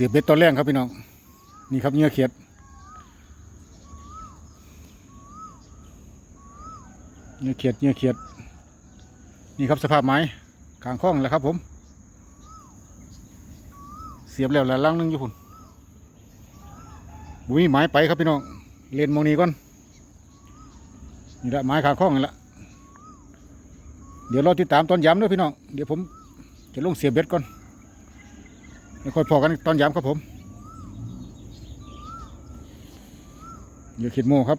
สียบเบ็ดตอนแรกครับพี่น้อง นี่ครับเหงื่อเขียดเหงื่อเขียดเหงื่อเขียด นี่ครับสภาพไม้ขางคล้องแล้วครับผม เสียบแล้วแล้วลังนึงอยู่พุ่นบุ้ยไม้ไปครับพี่น้องเลนมองนี้ก่อนนี่ละไม้ขางคล้องนี่ละเดี๋ยวเราติดตามตอนย้ำด้วยพี่น้อง เดี๋ยวผมจะลงเสียบเบ็ดก่อน เดี๋ยวค่อยพอกันตอนย้ำครับผมเดี๋ยวขีดโมครับ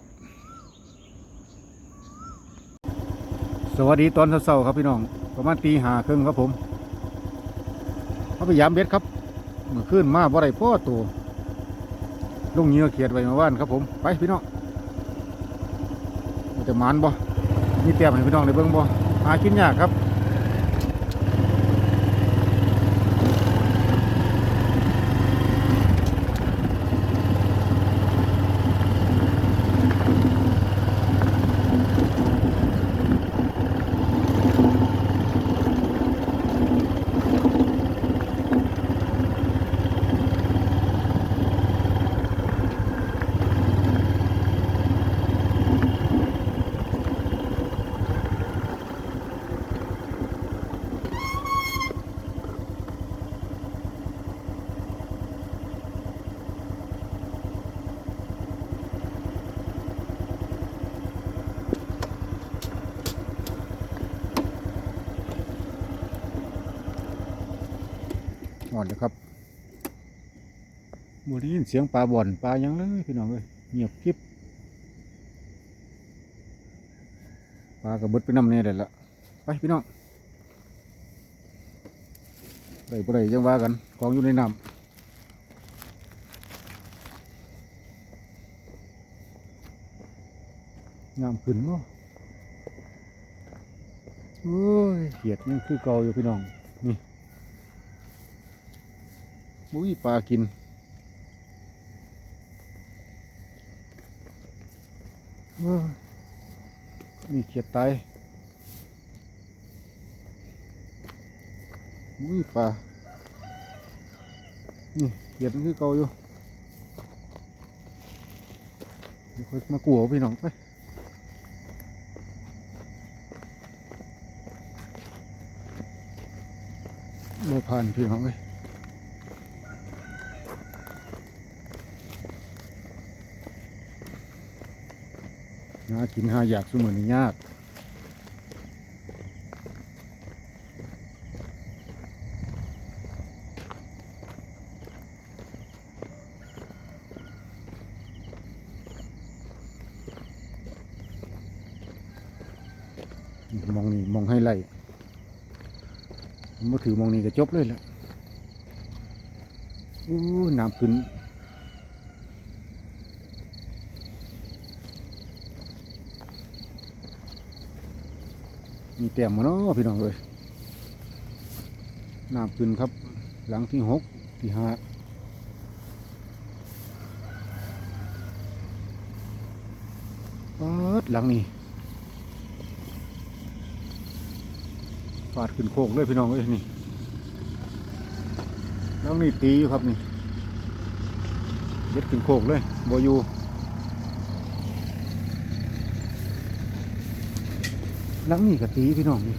สวัสดีตอนเช้าๆครับพี่น้อง ประมาณตีหาครึ่งครับผมเขาไปยามเบ็ดครับเมื่อคืนมาบ่ได้พ่อตัวลงเหงื่อเขียดไว้มาว่านครับผมไปพี่น้องมันจะมานบ่มีเตรียมให้พี่น้องได้เบิ่งบ่หากินยากครับ หมดแล้วครับบ่ได้ยินเสียงปลาบ่อนปลายังเลยพี่น้องเอ้ยเงียบกริบปลากระเบิดไปน้ำเนี่ยได้ละไปพี่น้องได้บ่ได้ยังว่ากันของอยู่ในน้ำน้ำขึ้นเนาะโอ้ยเขียดยังคือเก่าอยู่พี่น้อง นี่ มุ้ยปลากิน มีเขียดตายมุ้ยปลา นี่เขียดมันคือเกาอยู่เดี๋ยวค่อยมากลัวพี่น้องไปบ่ผ่านพี่น้องเลยากินหาอยากสมือนี่ยากมองนี่มองให้ไล่มาถือมองนี่ก็จบเลยแหละอู้น้ำขึ้น มีแต้มมาเนาะพี่น้องเลยน้ำขึ้นครับ หลังที่หกที่ห้าปาดหลังนี้ฟาดขึ้นโคกเลยพี่น้องเอ้ยนี่หลังนี้ตีอยู่ครับนี่เด็ดขึ้นโคกเลยบอยู่ หลังนี่กะตีพี่น้องนี่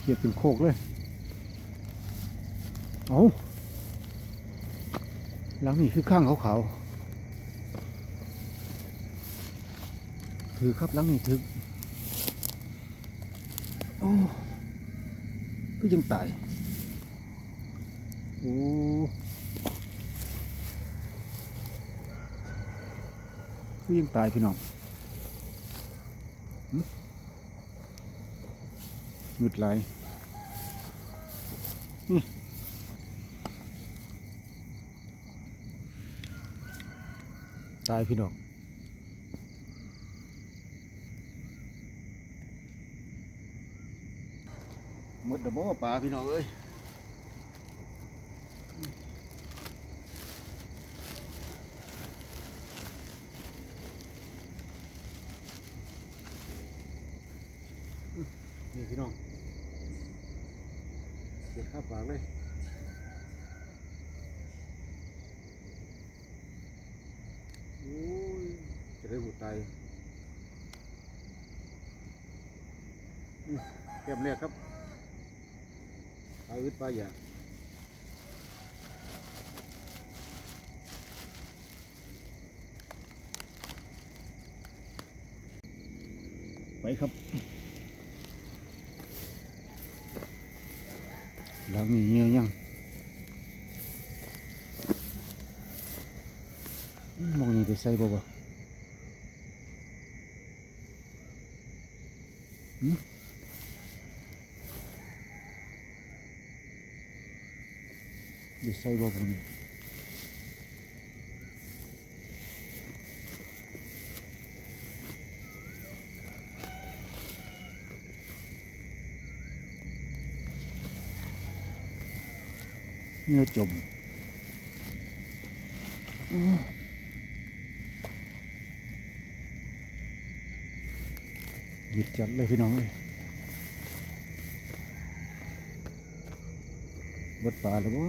เขียดเป็นโคกเลยเอาหลังนี่คือข้างขาวๆถือครับหลังนี่ถือโอ้ก็ยังตายโอ้ คือยังตายพี่น้องหยุดไหลตายพี่น้องมดเดบปลาพี่น้องเอ้ย นี่พี่น้องเก็บข้าวปากเลยโอ้ยจะได้หูตายเก็บเนี่ยครับปลาอึดปลาหยาไปครับ แล้วมีเงี้ยยังอืมมองนี่ไปใส่บ่บ่หืมไปใส่บ่บ่นี่ เงี้ยจมหยิบจัดเลยพี่น้องเอ้ยบดปลาแล้วบ่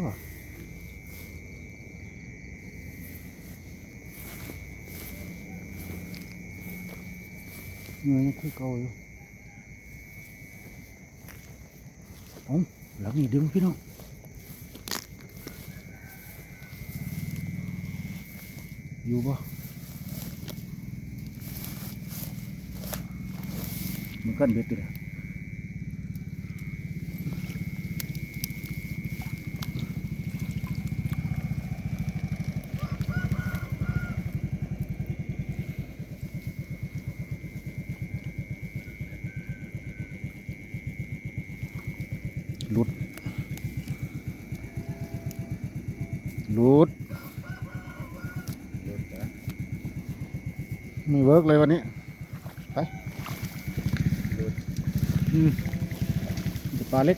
เงยยังคือเก่าอยู่เอ๋อหลังนี่ดึงพี่น้อง อยู่บ่มันกันเบ็ดตัวเดียวหลุดหลุด ไม่เวิร์กเลยวันนี้ ไปปลาเล็ก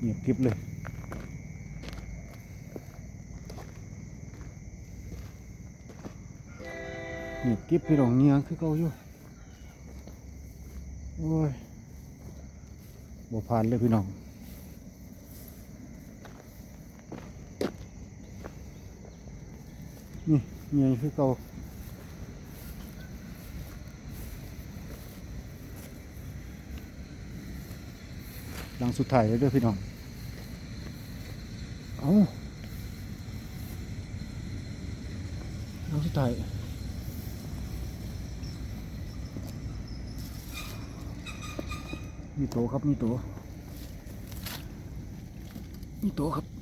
เงียบกิบเลยเงียบกิบพี่น้องเงียคือเก่าอยู่ โอ้ยบ่ผ่านเลยพี่น้อง นี่เงียคือเก่าหลังสุดท้ายแล้วด้วยพี่น้อง เอาหลังสุดท้ายมีโตครับมีโตมีโตครับ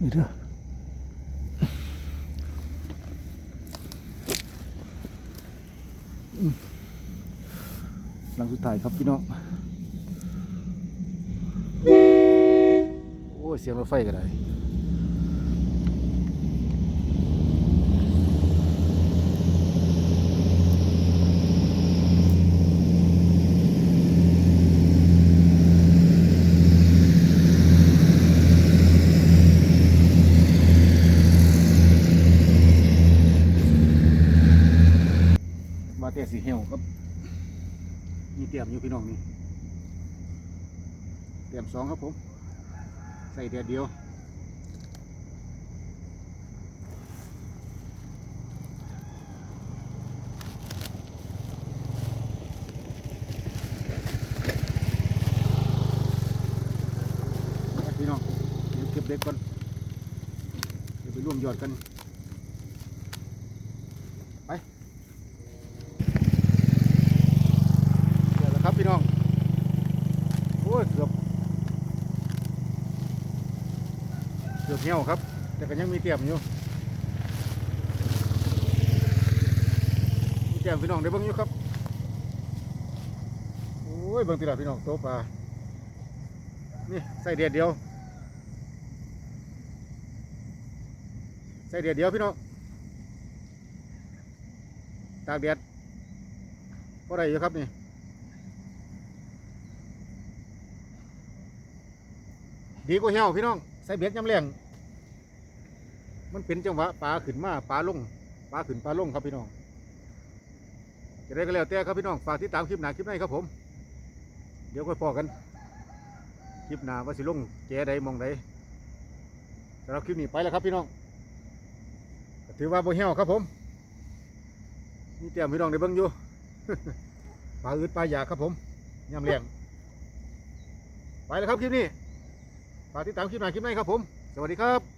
นี่เด้อหลังสุดท้ายครับพี่น้อง โอ้เสียงรถไฟก็ได้มาแต่สีเหี่ย วครับมีเตรียมอยู่พี่น้องนี่เตรียมสองครับผม ใส่เดียเดียวพี่น้องเดี๋ยวเก็บเด็กก่อนเดี๋ยวไปร่วมยอดกัน ไป เดี๋ยวแล้วครับพี่น้อง โอ้ยเกือบ เกือบเหี่ยวครับ แต่ก็ยังมีเตียมอยู่มีเตียมพี่น้องได้บิ่งอยู่ครับโอ้ยเบิ่งตีละพี่น้องโตปลานี่ใส่เดียดเดียวใส่เดียดเดียวพี่น้องตากแดดก็ได้อยู่ครับนี่ดีกว่าเหี่ยวพี่น้องใส่เบ็ดยำแรง มันเป็นจังหวะปลาขึ้นมาปลาลงปลาขึ้นปลาลงครับพี่น้องจะได้ก็แล้วแต่ครับพี่น้องฝากติดตามคลิปหนาคลิปในครับผม เดี๋ยวค่อยพอกัน คลิปหนาว่าสิลงแกใดหมองใดสำหรับคลิปนี้ไปแล้วครับพี่น้องถือว่าบ่เหี่ยวครับผมนี่เตรียมพี่น้องได้เบิ่งอยู่ปลาอึดปลาหยาครับผมยำเลี้ยงไปแล้วครับคลิปนี้ฝากติดตามคลิปหน้าคลิปในครับผม สวัสดีครับ